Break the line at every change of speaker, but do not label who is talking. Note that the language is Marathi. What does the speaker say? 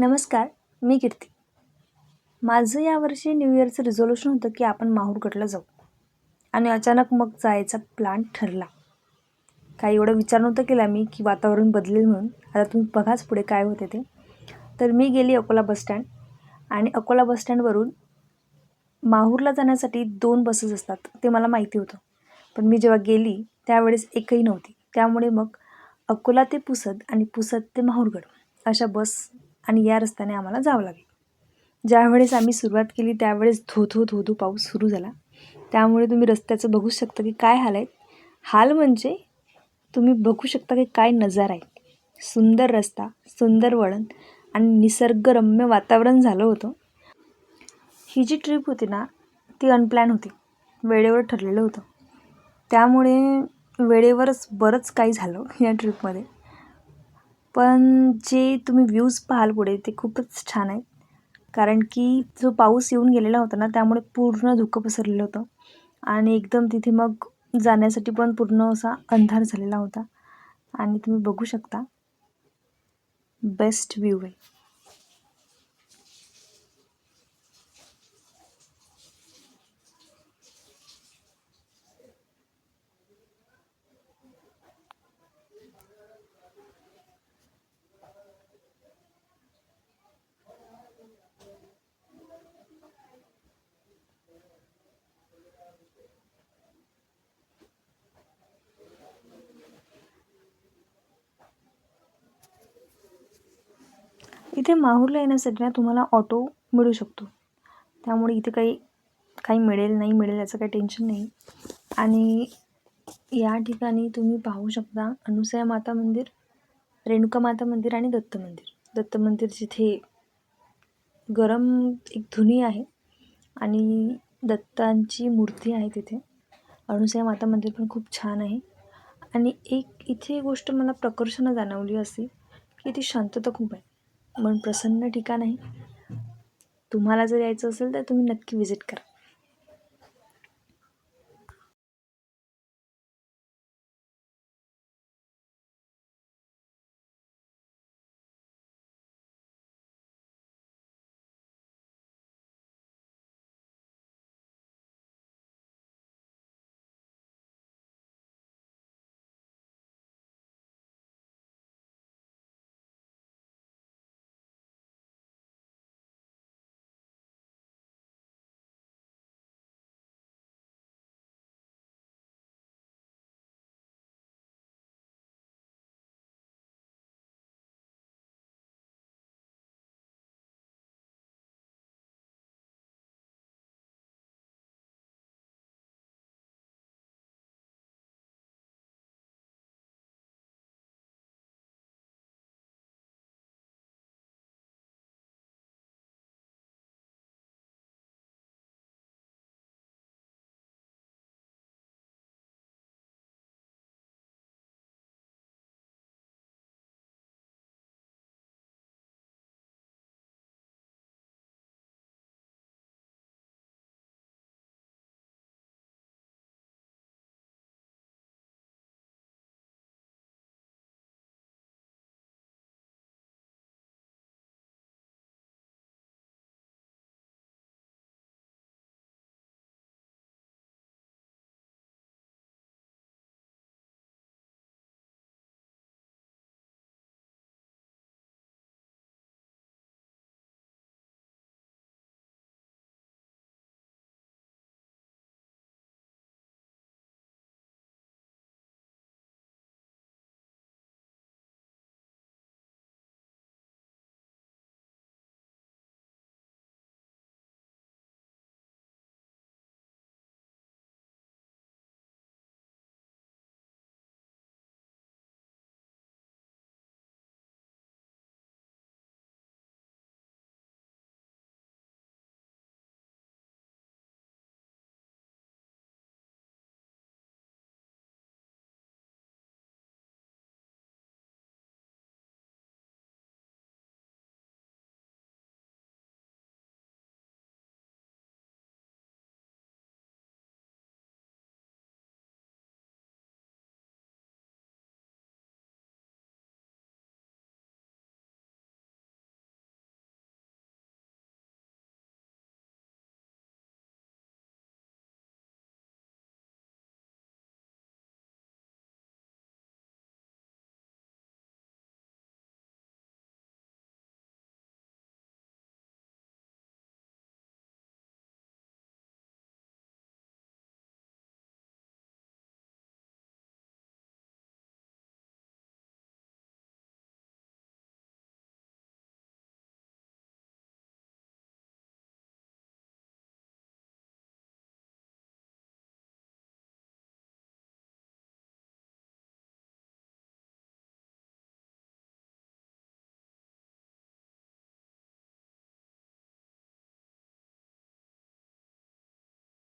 नमस्कार मी कीर्ती. माझं यावर्षी न्यू इयरचं रिझोल्युशन होतं की आपण माहूरगडला जाऊ. आणि अचानक मग जायचा प्लॅन ठरला. काही एवढं विचार नव्हता केला मी की वातावरण बदलेल म्हणून. आता तुम्ही बघाच पुढे काय होते ते. तर मी गेली अकोला बसस्टँड आणि अकोला बसस्टँडवरून माहूरला जाण्यासाठी दोन बसेस असतात ते मला माहिती होतं. पण मी जेव्हा गेली त्यावेळेस एकही नव्हती. त्यामुळे मग अकोला ते पुसद आणि पुसद ते माहूरगड अशा बस आणि या रस्त्याने आम्हाला जावं लागेल. ज्यावेळेस आम्ही सुरुवात केली त्यावेळेस धो धो धो धो पाऊस सुरू झाला. त्यामुळे तुम्ही रस्त्याचं बघू शकता की काय हाल आहेत. हाल म्हणजे तुम्ही बघू शकता की काय नजारा आहे सुंदर रस्ता सुंदर वळण आणि निसर्गरम्य वातावरण झालं होतं. ही जी ट्रिप होती ना ती अनप्लॅन होती. वेळेवर ठरलेलं होतं. त्यामुळे वेळेवरच बरंच काही झालं या ट्रिपमध्ये पण जे तुम्ही व्ह्यूज पाहाल पुढे ते खूपच छान आहेत. कारण की जो पाऊस येऊन गेलेला होता ना त्यामुळे पूर्ण धुकं पसरलेलं होतं. आणि एकदम तिथे मग जाण्यासाठी पण पूर्ण असा अंधार झालेला होता. आणि तुम्ही बघू शकता बेस्ट व्ह्यू आहे. इथे माहूरला येण्यासाठी ना तुम्हाला ऑटो मिळू शकतो. त्यामुळे इथे काही काही मिळेल नाही मिळेल याचं काही टेन्शन नाही. आणि या ठिकाणी तुम्ही पाहू शकता अनुसया माता मंदिर रेणुका माता मंदिर आणि दत्त मंदिर. दत्त मंदिर जिथे गरम एक धुनी आहे आणि दत्तांची मूर्ती आहे तिथे. अनुसया माता मंदिर पण खूप छान आहे. आणि एक इथे गोष्ट मला प्रकर्षानं जाणवली अशी की ती शांतता खूप आहे. मन प्रसन्न ठिकाण आहे तुम्हाला जर यायचं असेल तर तुम्ही नक्की विजिट करा.